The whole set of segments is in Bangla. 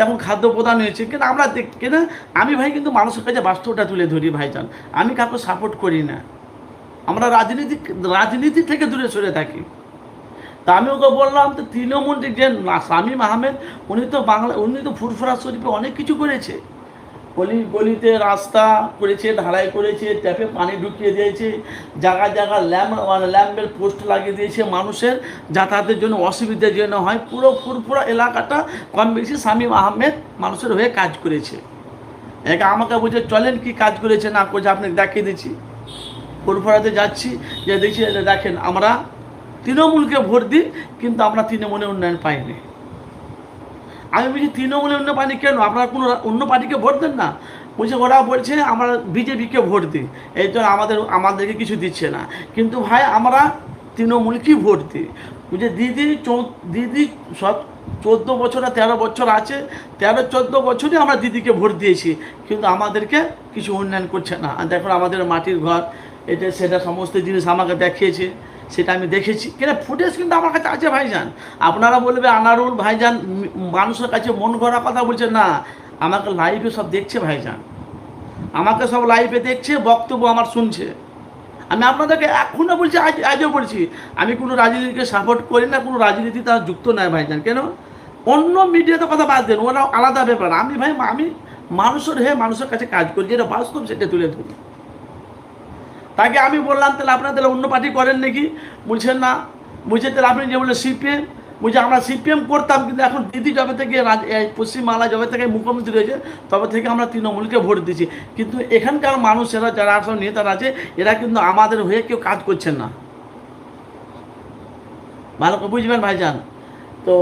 এখন খাদ্য প্রদান হয়েছে, কিন্তু আমরা দেখি কিনা? আমি ভাই কিন্তু মানুষের কাছে বাস্তবটা তুলে ধরি ভাইজান। আমি কাউকে সাপোর্ট করি না। আমরা রাজনীতি রাজনীতি থেকে দূরে সরে থাকি। তা আমি ওকে বললাম তো তৃণমূল যে না- শামীম আহমেদ উনি তো বাংলা উনি তো ফুরফুরা শরীফে অনেক কিছু করেছে। গলি গলিতে রাস্তা করেছে, ঢালাই করেছে, ট্যাপে পানি ঢুকিয়ে দিয়েছে জায়গা জায়গা ল্যাম্প মানে ল্যাম্পের পোস্ট লাগিয়ে দিয়েছে মানুষের যাতায়াতের জন্য, অসুবিধার জন্য হয়। পুরো ফুরফুরা এলাকাটা কম বেশি শামীম আহমেদ মানুষের হয়ে কাজ করেছে। একে আমাকে বুঝে চলেন কি কাজ করেছে না করেছে আপনাকে দেখিয়ে দিচ্ছি। ফুরফুরাতে যাচ্ছি যে দেখছি দেখেন আমরা তৃণমূলকে ভোট দিই, কিন্তু আমরা তৃণমূলের উন্নয়ন পাইনি। আমি বলছি তৃণমূলের অন্য পার্টি কেন? আপনারা কোনো অন্য পার্টিকে ভোট দেন না? বলছে, ওরা বলছে আমরা বিজেপিকে ভোট দিই। এই তো আমাদের, আমাদেরকে কিছু দিচ্ছে না। কিন্তু ভাই, আমরা তৃণমূলকেই ভোট দিই। বুঝে দিদি দিদি, সব চোদ্দ বছর আর তেরো বছর আছে। তেরো, চোদ্দ বছরই আমরা দিদিকে ভোট দিয়েছি। কিন্তু আমাদেরকে কিছু উন্নয়ন করছে না। দেখুন আমাদের মাটির ঘর, এটা, সেটা সমস্ত জিনিস আমাকে দেখিয়েছে। সেটা আমি দেখেছি। কেন ফুটেজ কিন্তু আমার কাছে আছে ভাইজান। আপনারা বলবে আনারুল, ভাইজান মানুষের কাছে মন গড়া কথা বলছে, না, আমাকে লাইভে সব দেখছে ভাইজান। আমাকে সব লাইভে দেখছে, বক্তব্য আমার শুনছে। আমি আপনাদেরকে এখনও বলছি, আজ, আজও বলছি, আমি কোনো রাজনীতিকে সাপোর্ট করি না, কোনো রাজনীতি তার যুক্ত নয় ভাইজান। কেন? অন্য মিডিয়াতে কথা বাদ দেন, ওরা আলাদা ব্যাপার। আমি ভাই, আমি মানুষের হয়ে মানুষের কাছে কাজ করি, যেটা বাস্তব সেটা তুলে ধরি। তাকে আমি বললাম, তাহলে আপনারা তাহলে অন্য পার্টি করেন নাকি? বলছেন না। বলছে, তাহলে আপনি যে বললেন সিপিএম, বলছে, আমরা সিপিএম করতাম, কিন্তু এখন দিদি যবে থেকে পশ্চিমবাংলা জবে থেকে মুখ্যমন্ত্রী হয়েছে তবে থেকে আমরা তৃণমূলকে ভোট দিচ্ছি কিন্তু এখানকার মানুষেরা, যারা সব নেতারা আছে, এরা কিন্তু আমাদের হয়ে কেউ কাজ করছেন না। ভালো করে বুঝবেন ভাইজান? তো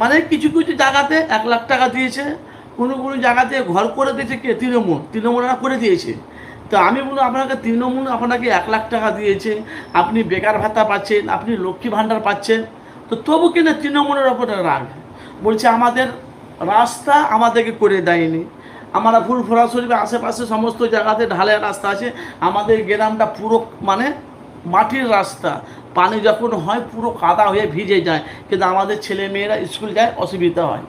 মানে কিছু কিছু জায়গাতে এক লাখ টাকা দিয়েছে, কোনো কোনো জায়গাতে ঘর করে দিয়েছে কে? তৃণমূল। তৃণমূলরা করে দিয়েছে। তো আমি বলব আপনাকে তৃণমূল আপনাকে এক লাখ টাকা দিয়েছে, আপনি বেকার ভাতা পাচ্ছেন, আপনি লক্ষ্মী ভাণ্ডার পাচ্ছেন, তো তবু কিনা তৃণমূলের ওপরে রাগ। বলছে, আমাদের রাস্তা আমাদেরকে করে দেয়নি। আমরা ফুলফোরা শরীফের আশেপাশে সমস্ত জায়গাতে ঢালাই রাস্তা আছে, আমাদের গ্রামটা পুরো মানে মাটির রাস্তা। পানি যখন হয়, পুরো কাদা হয়ে ভিজে যায়, কিন্তু আমাদের ছেলে মেয়েরা স্কুল যায়, অসুবিধা হয়।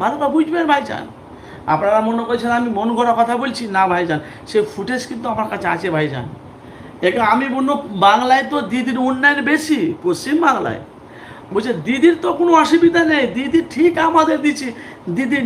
করে বুঝবেন ভাইজান? আপনারা মনে করছেন আমি মন করা কথা বলছি? না, ভাইজান। সে ফুটেজ কিন্তু আমার কাছে আছে, ভাইজান। একে আমি বলব বাংলায় তো দিদির উন্নয়ন বেশি, পশ্চিম বাংলায়। বলছে, দিদির তো কোনো অসুবিধা নেই, দিদি ঠিক আমাদের দিচ্ছে। দিদির